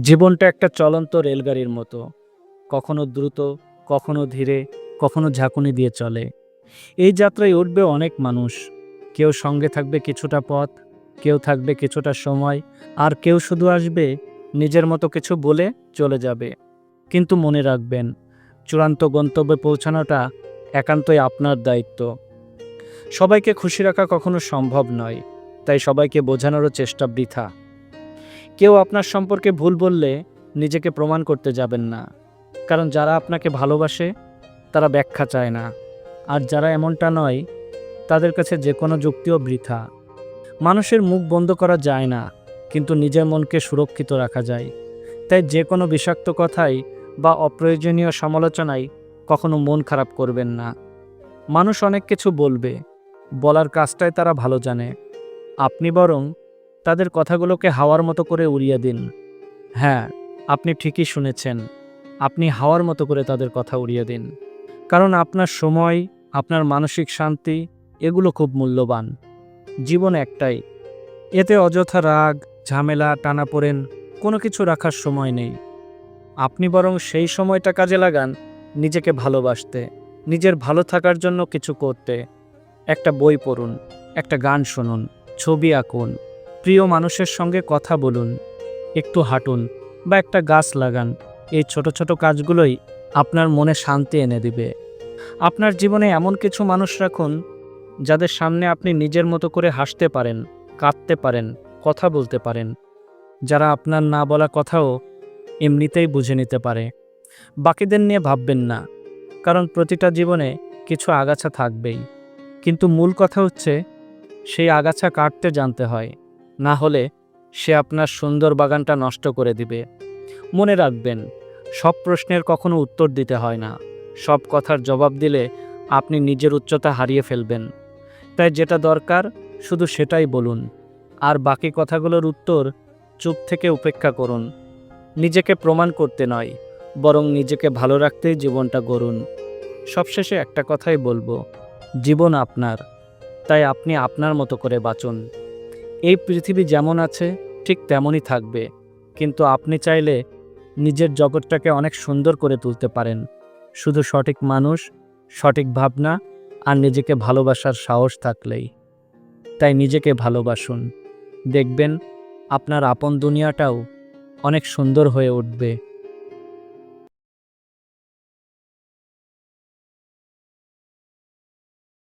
জীবনটা একটা চলন্ত রেলগাড়ির মতো। কখনো দ্রুত, কখনো ধীরে, কখনো ঝাঁকুনি দিয়ে চলে। এই যাত্রায় উঠবে অনেক মানুষ। কেউ সঙ্গে থাকবে কিছুটা পথ, কেউ থাকবে কিছুটা সময়, আর কেউ শুধু আসবে নিজের মতো কিছু বলে চলে যাবে। কিন্তু মনে রাখবেন, চূড়ান্ত গন্তব্যে পৌঁছানোটা একান্তই আপনার দায়িত্ব। সবাইকে খুশি রাখা কখনো সম্ভব নয়, তাই সবাইকে বোঝানোরও চেষ্টা বৃথা। কেউ আপনার সম্পর্কে ভুল বললে নিজেকে প্রমাণ করতে যাবেন না। কারণ যারা আপনাকে ভালোবাসে, তারা ব্যাখ্যা চায় না। আর যারা এমনটা নয়, তাদের কাছে যে কোনো যুক্তিও বৃথা। মানুষের মুখ বন্ধ করা যায় না, কিন্তু নিজের মনকে সুরক্ষিত রাখা যায়। তাই যে কোনো বিষাক্ত কথাই বা অপ্রয়োজনীয় সমালোচনায় কখনো মন খারাপ করবেন না। মানুষ অনেক কিছু বলবে, বলার কাজটাই তারা ভালো জানে। আপনি বরং তাদের কথাগুলোকে হাওয়ার মতো করে উড়িয়ে দিন। হ্যাঁ আপনি ঠিকই শুনেছেন। আপনি হাওয়ার মতো করে তাদের কথা উড়িয়ে দিন। কারণ আপনার সময়, আপনার মানসিক শান্তি, এগুলো খুব মূল্যবান। জীবন একটাই। এতে অযথা রাগ, ঝামেলা, টানাপোড়েন কোনো কিছু রাখার সময় নেই। আপনি বরং সেই সময়টা কাজে লাগান নিজেকে ভালোবাসতে, নিজের ভালো থাকার জন্য কিছু করতে। একটা বই পড়ুন, একটা গান শুনুন, ছবি আঁকুন। প্রিয় মানুষের সঙ্গে কথা বলুন, একটু হাঁটুন বা একটা গাছ লাগান। এই ছোট ছোট কাজগুলোই আপনার মনে শান্তি এনে দিবে। আপনার জীবনে এমন কিছু মানুষ রাখুন, যাদের সামনে আপনি নিজের মতো করে হাসতে পারেন, কাঁদতে পারেন, কথা বলতে পারেন। যারা আপনার না বলা কথাও এমনিতেই বুঝে নিতে পারে। বাকিদের নিয়ে ভাববেন না, কারণ প্রতিটা জীবনে কিছু আগাছা থাকবেই। কিন্তু মূল কথা হচ্ছে, সেই আগাছা কাটতে জানতে হয়। না হলে সে আপনার সুন্দর বাগানটা নষ্ট করে দিবে। মনে রাখবেন, সব প্রশ্নের কখনো উত্তর দিতে হয় না। সব কথার জবাব দিলে আপনি নিজের উচ্চতা হারিয়ে ফেলবেন। তাই যেটা দরকার, শুধু সেটাই বলুন। আর বাকি কথাগুলোর উত্তর চুপ থেকে উপেক্ষা করুন। নিজেকে প্রমাণ করতে নয়, বরং নিজেকে ভালো রাখতেই জীবনটা গড়ুন। সবশেষে একটা কথাই বলব, জীবন আপনার, তাই আপনি আপনার মতো করে বাঁচুন। এই পৃথিবী যেমন আছে, ঠিক তেমনই থাকবে। কিন্তু আপনি চাইলে নিজের জগৎটাকে অনেক সুন্দর করে তুলতে পারেন। শুধু সঠিক মানুষ, সঠিক ভাবনা আর নিজেকে ভালোবাসার সাহস থাকলেই। তাই নিজেকে ভালোবাসুন। দেখবেন আপনার আপন দুনিয়াটাও অনেক সুন্দর হয়ে উঠবে।